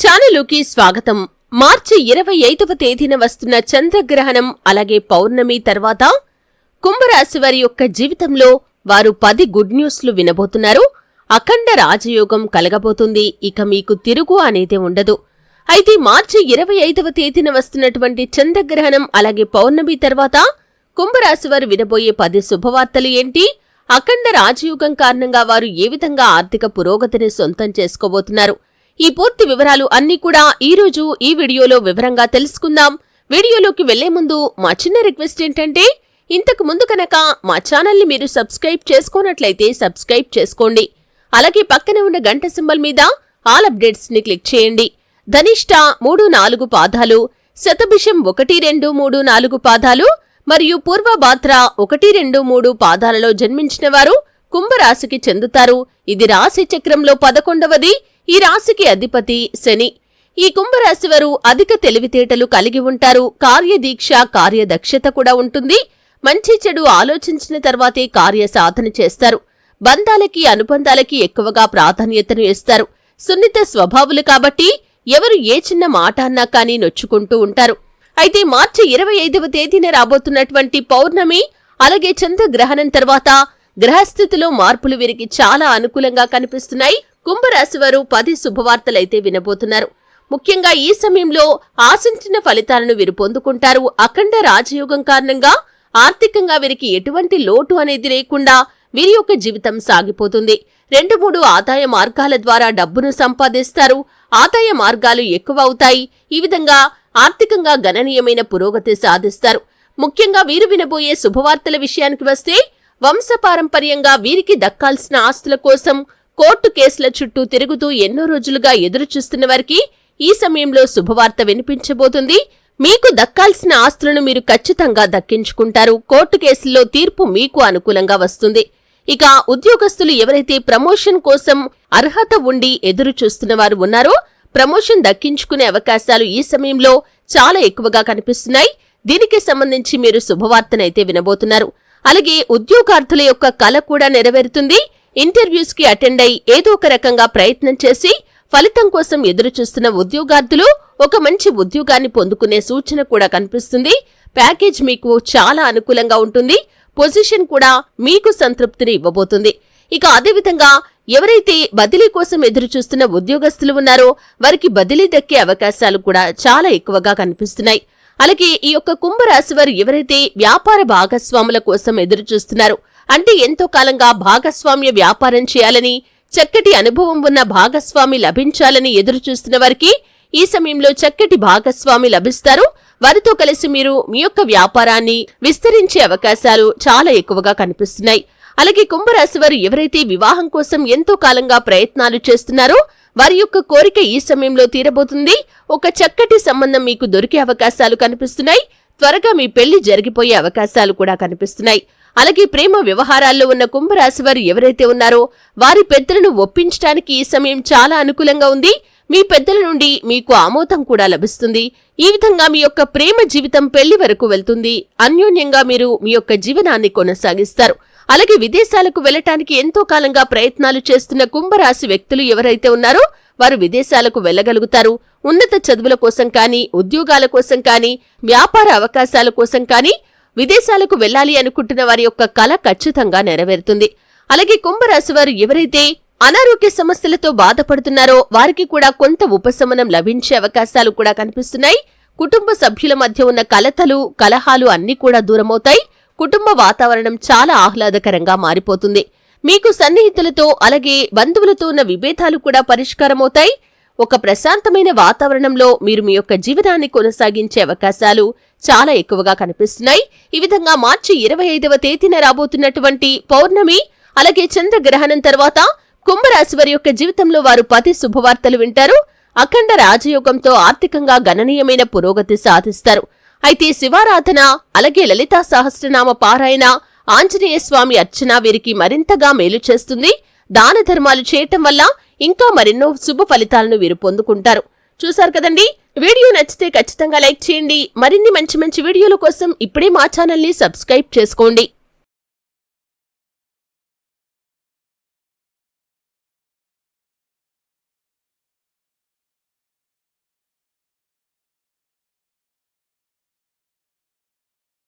ఛానలుకి స్వాగతం. మార్చి ఇరవై ఐదవ తేదీన వస్తున్న చంద్రగ్రహణం అలాగే పౌర్ణమి తర్వాత కుంభరాశి వారి యొక్క జీవితంలో వారు పది గుడ్ న్యూస్లు వినబోతున్నారు. అఖండ రాజయోగం కలగబోతుంది. ఇక మీకు తిరుగు అనేది ఉండదు. అయితే మార్చి ఇరవై ఐదవ తేదీన వస్తున్నటువంటి చంద్రగ్రహణం అలాగే పౌర్ణమి తర్వాత కుంభరాశి వారు వినబోయే పది శుభవార్తలు ఏంటి? అఖండ రాజయోగం కారణంగా వారు ఏ విధంగా ఆర్థిక పురోగతిని సొంతం చేసుకోబోతున్నారు? ఈ పూర్తి వివరాలు అన్నీ కూడా ఈ రోజు ఈ వీడియోలో వివరంగా తెలుసుకుందాం. వీడియోలోకి వెళ్ళే ముందు మా చిన్న రిక్వెస్ట్ ఏంటంటే ఇంతకు ముందు కనుక మా ఛానల్ని మీరు సబ్స్క్రైబ్ చేసుకోనట్లయితే సబ్స్క్రైబ్ చేసుకోండి. అలాగే పక్కన ఉన్న గంట సింబల్ మీద ఆల్ అప్డేట్స్ని క్లిక్ చేయండి. ధనిష్ట మూడు నాలుగు పాదాలు శతభిషం ఒకటి రెండు మూడు నాలుగు పాదాలు మరియు పూర్వభాద్ర ఒకటి రెండు మూడు పాదాలలో జన్మించిన వారు కుంభరాశికి చెందుతారు. ఇది రాశి చక్రంలో పదకొండవది. ఈ రాశికి అధిపతి శని. ఈ కుంభరాశి వారు అధిక తెలివితేటలు కలిగి ఉంటారు. కార్యదీక్ష కార్యదక్షత కూడా ఉంటుంది. మంచి చెడు ఆలోచించిన తర్వాతే కార్య సాధన చేస్తారు. బంధాలకి అనుబంధాలకి ఎక్కువగా ప్రాధాన్యతను ఇస్తారు. సున్నిత స్వభావులు కాబట్టి ఎవరు ఏ చిన్న మాట అన్నా కానీ నొచ్చుకుంటూ ఉంటారు. అయితే మార్చి ఇరవై ఐదవ తేదీన రాబోతున్నటువంటి పౌర్ణమి అలాగే చంద్రగ్రహణం తర్వాత గ్రహస్థితిలో మార్పులు వీరికి చాలా అనుకూలంగా కనిపిస్తున్నాయి. కుంభరాశి వారు పది శుభవార్తలైతే వినబోతున్నారు. ముఖ్యంగా ఈ సమయంలో ఆశించిన ఫలితాలను వీరు పొందుకుంటారు. అఖండ రాజయోగం కారణంగా ఆర్థికంగా వీరికి ఎటువంటి లోటు అనేది లేకుండా వీరి యొక్క జీవితం సాగిపోతుంది. రెండు మూడు ఆదాయ మార్గాల ద్వారా డబ్బును సంపాదిస్తారు. ఆదాయ మార్గాలు ఎక్కువ అవుతాయి ఈ విధంగా ఆర్థికంగా గణనీయమైన పురోగతి సాధిస్తారు. ముఖ్యంగా వీరు వినబోయే శుభవార్తల విషయానికి వస్తే వంశపారంపర్యంగా వీరికి దక్కాల్సిన ఆస్తుల కోసం కోర్టు కేసుల చుట్టూ తిరుగుతూ ఎన్నో రోజులుగా ఎదురు చూస్తున్న వారికి ఈ సమయంలో శుభవార్త వినిపించబోతుంది. మీకు దక్కాల్సిన ఆస్తులను మీరు ఖచ్చితంగా దక్కించుకుంటారు. కోర్టు కేసుల్లో తీర్పు మీకు అనుకూలంగా వస్తుంది. ఇక ఉద్యోగస్తులు ఎవరైతే ప్రమోషన్ కోసం అర్హత ఉండి ఎదురు చూస్తున్న వారు ఉన్నారో ప్రమోషన్ దక్కించుకునే అవకాశాలు ఈ సమయంలో చాలా ఎక్కువగా కనిపిస్తున్నాయి. దీనికి సంబంధించి మీరు శుభవార్తనైతే వినబోతున్నారు. అలాగే ఉద్యోగార్థుల యొక్క కల కూడా నెరవేరుతుంది. ఇంటర్వ్యూస్కి అటెండ్ అయి ఏదో ఒక రకంగా ప్రయత్నం చేసి ఫలితం కోసం ఎదురు చూస్తున్న ఉద్యోగార్థులు ఒక మంచి ఉద్యోగాన్ని పొందుకునే సూచన కూడా కనిపిస్తుంది. ప్యాకేజ్ మీకు చాలా అనుకూలంగా ఉంటుంది. పొజిషన్ కూడా మీకు సంతృప్తిని ఇవ్వబోతుంది. ఇక అదేవిధంగా ఎవరైతే బదిలీ కోసం ఎదురు చూస్తున్న ఉద్యోగస్తులు ఉన్నారో వారికి బదిలీ దక్కే అవకాశాలు కూడా చాలా ఎక్కువగా కనిపిస్తున్నాయి. అలాగే ఈ యొక్క కుంభరాశి వారు ఎవరైతే వ్యాపార భాగస్వాముల కోసం ఎదురు చూస్తున్నారు అంటే ఎంతో కాలంగా భాగస్వామ్య వ్యాపారం చేయాలని చక్కటి అనుభవం ఉన్న భాగస్వామి లభించాలని ఎదురు చూస్తున్న వారికి ఈ సమయంలో చక్కటి భాగస్వామి లభిస్తారు. వారితో కలిసి మీరు మీ యొక్క వ్యాపారాన్ని విస్తరించే అవకాశాలు చాలా ఎక్కువగా కనిపిస్తున్నాయి. అలాగే కుంభరాశి వారు ఎవరైతే వివాహం కోసం ఎంతో కాలంగా ప్రయత్నాలు చేస్తున్నారో వారి యొక్క కోరిక ఈ సమయంలో తీరబోతుంది. ఒక చక్కటి సంబంధం మీకు దొరికే అవకాశాలు కనిపిస్తున్నాయి. త్వరగా మీ పెళ్ళి జరిగిపోయే అవకాశాలు కూడా కనిపిస్తున్నాయి. అలాగే ప్రేమ వ్యవహారాల్లో ఉన్న కుంభరాశి వారు ఎవరైతే ఉన్నారో వారి పెద్దలను ఒప్పించడానికి ఈ సమయం చాలా అనుకూలంగా ఉంది. మీ పెద్దల నుండి మీకు ఆమోదం కూడా లభిస్తుంది. ఈ విధంగా మీ యొక్క ప్రేమ జీవితం పెళ్ళి వరకు వెళ్తుంది. అన్యోన్యంగా మీరు మీ యొక్క జీవనాన్ని కొనసాగిస్తారు. అలాగే విదేశాలకు వెళ్ళటానికి ఎంతో కాలంగా ప్రయత్నాలు చేస్తున్న కుంభరాశి వ్యక్తులు ఎవరైతే ఉన్నారో వారు విదేశాలకు వెళ్ళగలుగుతారు ఉన్నత చదువుల కోసం కానీ ఉద్యోగాల కోసం కానీ వ్యాపార అవకాశాల కోసం కానీ విదేశాలకు వెళ్ళాలి అనుకుంటున్న వారి యొక్క కళ ఖచ్చితంగా నెరవేరుతుంది. అలాగే కుంభరాశి వారు ఎవరైతే అనారోగ్య సమస్యలతో బాధపడుతున్నారో వారికి కూడా కొంత ఉపశమనం లభించే అవకాశాలు కూడా కనిపిస్తున్నాయి. కుటుంబ సభ్యుల మధ్య ఉన్న కలతలు కలహాలు అన్నీ కూడా దూరమవుతాయి. కుటుంబ వాతావరణం చాలా ఆహ్లాదకరంగా మారిపోతుంది. మీకు సన్నిహితులతో అలాగే బంధువులతో ఉన్న విభేదాలు కూడా పరిష్కారమవుతాయి. ఒక ప్రశాంతమైన వాతావరణంలో మీరు మీ యొక్క జీవనాన్ని కొనసాగించే అవకాశాలు చాలా ఎక్కువగా కనిపిస్తున్నాయి. ఈ విధంగా మార్చి ఇరవై ఐదవ తేదీన రాబోతున్నటువంటి పౌర్ణమి అలాగే చంద్రగ్రహణం తర్వాత కుంభరాశి వారి యొక్క జీవితంలో వారు పతి శుభవార్తలు వింటారు. అఖండ రాజయోగంతో ఆర్థికంగా గణనీయమైన పురోగతి సాధిస్తారు. అయితే శివారాధన అలాగే లలితా సహస్రనామ పారాయణ ఆంజనేయ స్వామి అర్చన వీరికి మరింతగా మేలు చేస్తుంది. దాన ధర్మాలు చేయటం వల్ల ఇంకా మరెన్నో శుభ ఫలితాలను వీరు పొందుకుంటారు. చూశారు కదండి? వీడియో నచ్చితే ఖచ్చితంగా లైక్ చేయండి. మరిన్ని మంచి మంచి వీడియోల కోసం ఇప్పుడే మా ఛానల్ని సబ్స్క్రైబ్ చేసుకోండి.